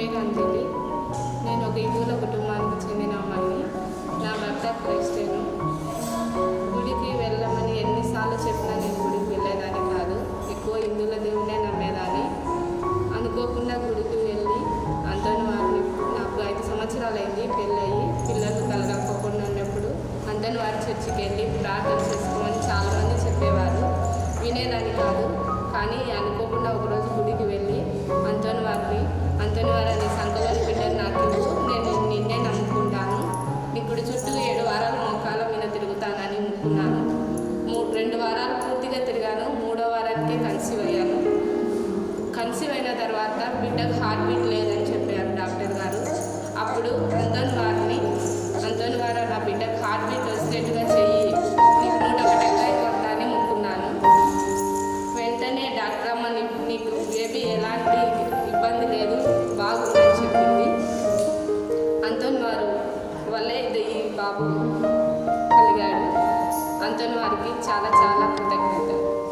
పేరు అంజలి నేను ఒక హిందువుల కుటుంబానికి చెందిన అమ్మాయిని. నా భర్త క్రైస్తవును గుడికి వెళ్ళమని ఎన్నిసార్లు చెప్పినా నేను గుడికి వెళ్ళేదాన్ని కాదు. ఎక్కువ హిందువుల దేవుడే నమ్మేదాన్ని. అనుకోకుండా గుడికి వెళ్ళి అంతని వారిని నాకు ఐదు సంవత్సరాలు అయింది పెళ్ళయి. పిల్లలు కలగకపోకుండా ఉన్నప్పుడు అంతని వారి చర్చికి వెళ్ళి ప్రార్థన చేసుకోమని చాలామంది చెప్పేవారు. వినేదాన్ని కాదు. కానీ అనుకో రెండు వారాలు పూర్తిగా తిరిగాను మూడో వారానికి కన్సీవ్ అయ్యాను. కన్సీవ్ అయిన తర్వాత బిడ్డకు హార్ట్ బీట్ లేదని చెప్పారు డాక్టర్ గారు. అప్పుడు అంతన్ వారిని అంతన్ వారు నా బిడ్డకు హార్ట్ బీట్ వచ్చేట్టుగా చెయ్యి నీకు నూట ఒకటి కొట్టాలని ముక్కున్నాను. వెంటనే డాక్టర్ అమ్మ నీకు బేబీ ఎలాంటి ఇబ్బంది లేదు బాగుందని చెప్పింది. అంతన్ వారు వల్లే ఇది బాబు శాంతను వారికి చాలా చాలా కృతజ్ఞతలు.